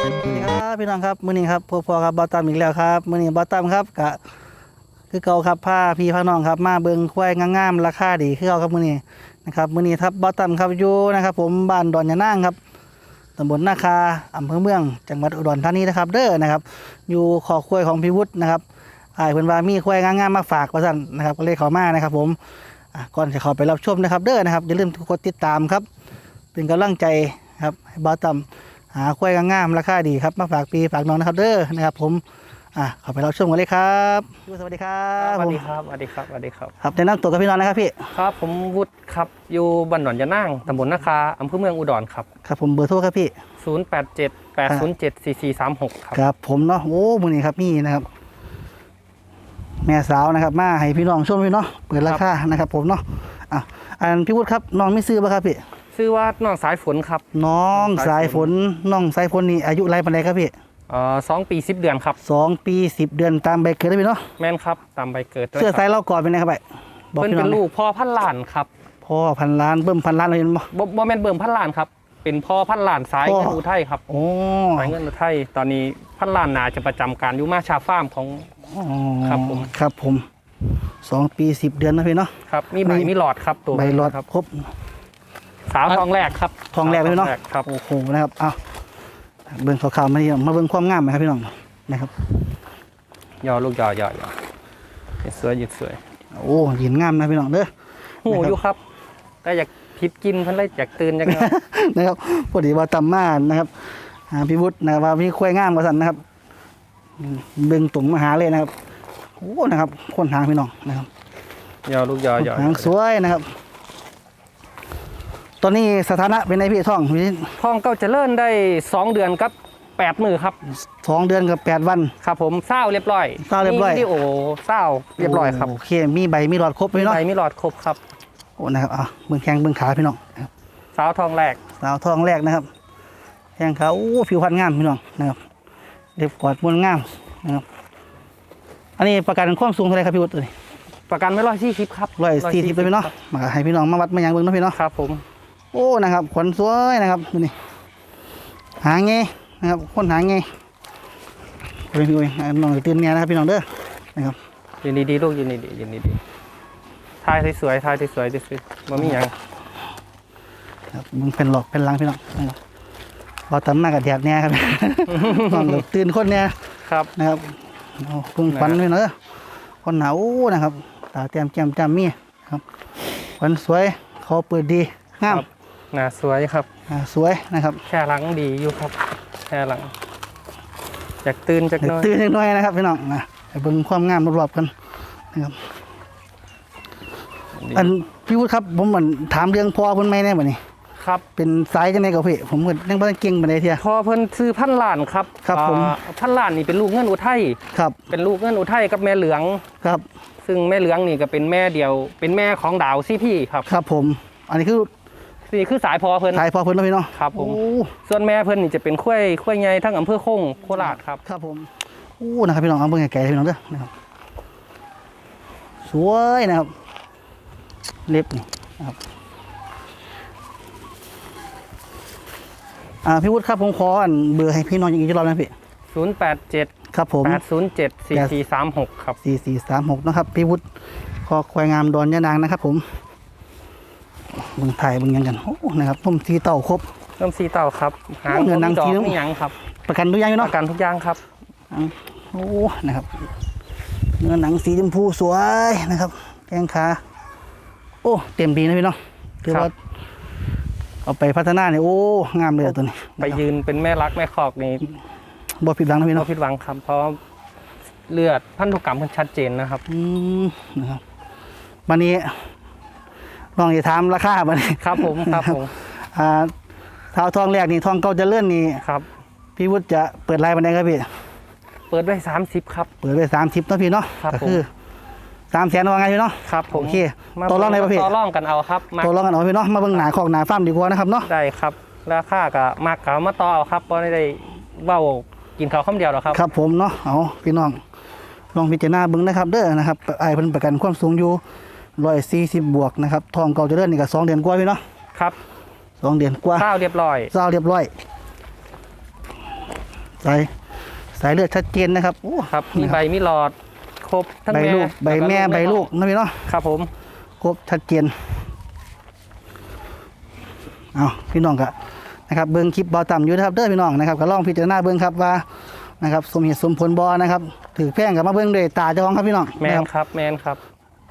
ครับพี่น้องครับมื้อนี้ครับพวกพ่อครับบอตัมอีกแล้วครับมื้อนี้บอตัมครับกะคือเก่าครับผ้าพี่พาน้องครับ มาเบิงควายงามๆราคาดีคือเก่าครับมื้อนี้นะครับมื้อนี้ครับบอตัมครับอยู่นะครับ ผมบ้านดอนยะนางครับตำบลนาคาอำเภอเมือง จังหวัดอุดรธานีนะครับ เด้อนะครับ อยู่ขอควายของพี่วุฒินะครับอ้ายเพิ่นว่ามีควายงามๆมาฝากว่าซั่นนะครับ ก็เลยเข้ามานะครับ ผมก่อนจะข้าไปรับชมนะครับ เด้อนะครับอย่าลืมกดติดตามครับ เป็นกำลังใจครับบอตัม หาควายงามๆราคาดีครับมาฝากปีฝากน้องนะครับเด้อนะครับ ผมอะขอไปรับชมกันเลยครับพี่วุฒิสวัสดีครับสวัสผมดีครับสวัสดีครับสวัสดีครับครับแนะนำตัวกับพี่น้องนะครับพี่ครับผมวุฒิครับอยู่บ้านหนอนยะนางตำบลนาคาอำเภอเมืองอุดรครับครับผมเบอร์โทรครับพี่ 087 807 4436 ครับครับผมเนาะโอ้มือนี้ครับนี่นะครับ แม่สาวนะครับ มาให้พี่น้องชมพี่เนาะเปิดราคานะครับ ผมเนาะอะอันพี่วุฒิครับน้องไม่ซื้อป่ะครับพี่ ชื่อว่าน้องสายฝนครับน้องสาสายยฝฝนนน้องสายฝนนี่อายุไรปันใดครับพี่เอ่อสองปีสิบเดือนครับสองปีสิบเดือนตามใบเกิดได้พี่เนาะแม่นครับตามใบเกิดด้วยเสื้อคสารับยเล่าก่อนเป็นไงครับไปบอกเพิ่นพี่น้เป็องนลูกพ่อพันล้านครับพ่อพันล้านเบิ่มพันล้านเลยเห็นบ่ บ่บ่แม่นเบิ่มพันล้านครับ เป็นพ่อพันล้านสายพ่อ เงินอุทัยครับโอ้สายเงินอุทัยตอนนี้พันล้านนาจะประจำการอยู่มาชาฟาร์มของอ๋อครับผม ครับผมสองปีสิบเดือนนะพี่เนาะ ครับมีใบมีมีหลอดครับตัวใบรอดครับครบ สาวทองแรกครับทองแรกเลยเนาะสวครับโอ้โหนะครับเอาเบิ่งข่าวๆมานี่มาเบิ่งความงามไหมครับพี่น้องนะครับยอลูกยอยอยอยืดสวยยืดสวยโอ้ยินงามนะพี่น้องเด้อหูนะครับอยู่ครับแต่อยากพิษกินเพิ่นเลยอยากตื่นจังเลยนะครับพอดีว่าตำมานะครับหาพี่วุฒินะครับว่ามีควายงามกว่าสันนะครับอืมเบิ่งตุ่มมาหาเลยนะครับโอ้นะครับคนหางพี่น้องนะครับยอลูกยอยอหางสวยนะครับ ตอนนี้สถานะเป็นไงพี่ท่องมีท้องเก้าเจริญได้สองเดือนกับแปดมือครับสองเดือนกับแปดวัน ครับผมเศร้าเรียบร้อยเศร้าเรียบร้อยมีวิดีโอเศร้าเรียบร้อยครับโอเคมีใบมีหลอดครบพี่เนาะใบมีหลอดครบครับโอ้นะครับอะเบื้องแข้งเบื้องขาพี่น้องนะครับสาวทองแรกสาวทองแรกนะครับแข้งขาโอ้ผิวพรรณงามพี่น้องนะครับเรียบกอดมวนงามนะครับอันนี้ประกันความสูงเท่าไหรครับพี่วุฒิตัวนี้ประกันไม่ร้อยสี่สิบครับร้อยสี่สิบเลยพี่เนาะมาให้พี่น้องมาวัดมายังเบื้องเนาะพี่เนาะครับผม โอ้นะครับขนสวยนะครับดูนี่หางไงนะครับคนหางไงโอ้ยพี่โอ้ยน้องตื่นเนี่ยนะครับพี่น้องเด้อนะครับยืนดีๆลูกยืนดีๆยืนดีๆทายสวยๆทายสวยๆสวยๆมันมีหยังครับมึงเป็นหลอกเป็นหลังพี่น้องนะครับพอตำหน้ากับแดดเนี่ยครับน้องเดี๋ยวตื่นคนเนี่ยครับนะครับเอาเพึ่งฟันพี่น้องเด้อคนหนาวนะครับตาเตรียมแก้มจำมีครับฟันสวยเขาเปิดดีงามครับ หน้าสวยครับอ่าสวยนะครับแค่หลังดีอยู่ครับแค่หลังอยากตื่นจากเดี๋ยหน้วอยตื่นนิดหน่อยนะครับพี่น้องนะไปเบิ่งความงามรอบๆกันนะครับ อันพี่วุฒิครับผมเหมือนถามเรื่องพ่อคนไม่แน่บ่นี่ครับ เป็นสายจังไดกับพี่ผมก็ยังบ่ได้เก่งปานใดเทีย พอเพิ่นซื้อพันล้านครับครับผม อ่าพันล้านนี่เป็นลูกเงินอุทัยครับเป็นลูกเงินอุทัยกับแม่เหลือง ครับซึ่งแม่เหลืองนี่ก็เป็นแม่เดียว เป็นแม่ของดาวซี่พี่ครับ ครับผม อันนี้คือ นี่คือสายพอเพิ่นสายพ่อเพิ่นเนาะพี่เนาะครับผม โอ้ส่วนแม่เพิ่นนี่จะเป็นข้วยข้วยใหญ่ทั้งอำเภอคงโคราชครับ ครับผมโอ้นะครับพี่น้องเอาเบิ่งไกลๆพี่น้องเด้อนะครับสวยนะครับ เล็บนี่นะครับอ่าพี่วุฒิครับผมขออันเบอร์ให้พี่น้องอีกรอบนะพี่087 ครับผม 807 4436 ครับสี่สี่สามหกนะครับ พี่วุฒิคอควายงามดอนยะนางนะครับผม เบิ่งถ่ายเบิ่งหยังกันโอ้นะครับผมทีเต่าครบ เริ่มซีเต่าครับหางโอ้เงินนางดอกคิ้วไม่ยั้งครับประกันทุกอย่างอยู่ปเนาะระกันทุกอย่างครับ โอ้นะครับเนื้อหนังสีชมพูสวยนะครับแกงขาโอ้เต็มดีนะพี่เนาะถือครัว่าบ เอาไปพัฒนาเนี่ยโอ้งามเลยอะตัวนี้ไปยืนเป็นแม่รักแม่คอกนี่บ่ผิดหวังนะพี่เราเนาะผิดหวังครับ เพราะเลือดพันธุกรรมมันชัดเจนนะครับ อืมนะครับวันนี้ ลองจะถามราคาบันนี้ครับผมครับผมอ่าเท้าทองแรกนี่ทองเก่าเจะเลื่อนนี่ครับพี่วุฒิจะเปิดไลน์บันไดครับพี่ เปิดไว้30ครับ เปิดไปสามสิบนาะพี่เนาะครับก็คือสามแสนว่าไงพี่เนาะ ครับผมโอเคมาต่อรองในประเภทต่อรองกันเอาครับมาตัวรองกันเอาพี่เนาะมาเบิ่งหนาของหนาฟ้าร์มดีกว่านะครับเนาะได้ครับราคาก็มากกับมาต่อเอาครับเพราะไม่ได้เว้ากินข้าวคำเดียวหรอกครับ ครับผมเนาะเอาพี่น้องลองพิจารณาเบิ่งนะครับ เด้อนะครับไอ้ายเพิ่นประกันความสูงอยู่ ร้อยสี่สิบบวกนะครับทองเก่าเจะเลื่อนนี่ก็สองเดือนกว่าพี่เนาะครับสองเดือนกว่าข้าวเรียบร้อยเศร้าเรียบร้อยใส่สายเลือดชัดเจนนะครับโอ้ครับมีใบมีหลอด ครบทั้งใบแม่ลูกใบแม่ล้วใบลูกนะพี่เนาะครับผมครบชัดเจนเอาพี่น้องก็นะครับเบิ้งคลิปบอต่ำอยู่นะครับเด้อพี่น้องนะครับก็ลองพิจารณาเบิ้งครับว่านะครับสมเหตุสมผลบอนะครับถือแพงกับมาเบิ้งด้วยตาเจ้าของครับพี่น้องแมนะนครับครับแมนครับ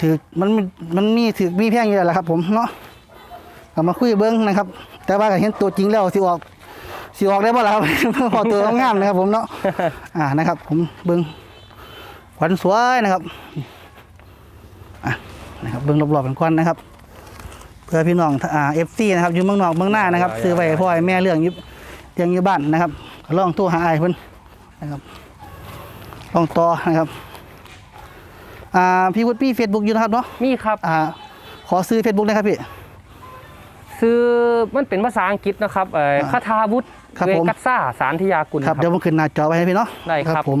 ถือมันมันมีถือมีแพงอยู่แล้วล่ะครับ ผมเนาะก็มาคุยเบิ้งนะครับ แต่ว่าก็เห็นตัวจริงแล้วสิออกสิออกได้บ่ล่ะครับ พอตัวงามนะครับ ผมเนาะอ่านะครับ ผมเบิ้งขวัญสวยนะครับอะนะครับเบิ้งรอบๆกันก่อนนะครับ เพื่อพี่น้องอ่าเอฟซีนะครับอยู่เมืองนอกเมืองหน้านะครับซื้อไว้ให้พ่อให้แม่เรื่องอยึเรื่องอยู่บ้านนะครับก็ลองตัวหาไอ้ายเพิ่นนะครับลองต่อนะครับ อ่าพี่วุฒิพี่เฟซบุ๊กอยู่นะครับเนาะมีครับ อ่าขอซื้อเฟซบุ๊กนะครับพี่ ซื้อมันเป็นภาษาอังกฤษนะครับเอ่ออ่าคาทาวุฒิครับเวผม กัสซ่าสารทิยากุลครับเดี๋ยวผมขึ้นหน้าจอไว้ให้พี่เนาะได้ครับผม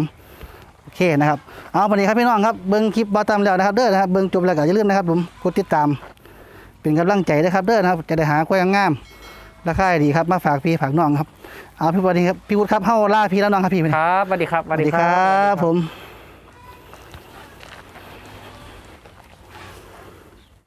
โอเคนะครับเอาวันนี้ครับพี่น้องครับเบิ้งคลิปบาตามแล้วนะครับเด้อนะครับเบิ้งจบแล้วก็อย่าลืมนะครับผมกดติดตาม เป็นกำลังใจนะครับเด้อนะครับจะได้หากล้วยงามๆราคาดีครับมาฝากพี่ฝากน้องครับเอาพี่วันนี้ครับพี่วุฒิครับเฮาล่าพี่แล้วน้องครับพี่ครับสวัสดีครับสวัสดีครับผม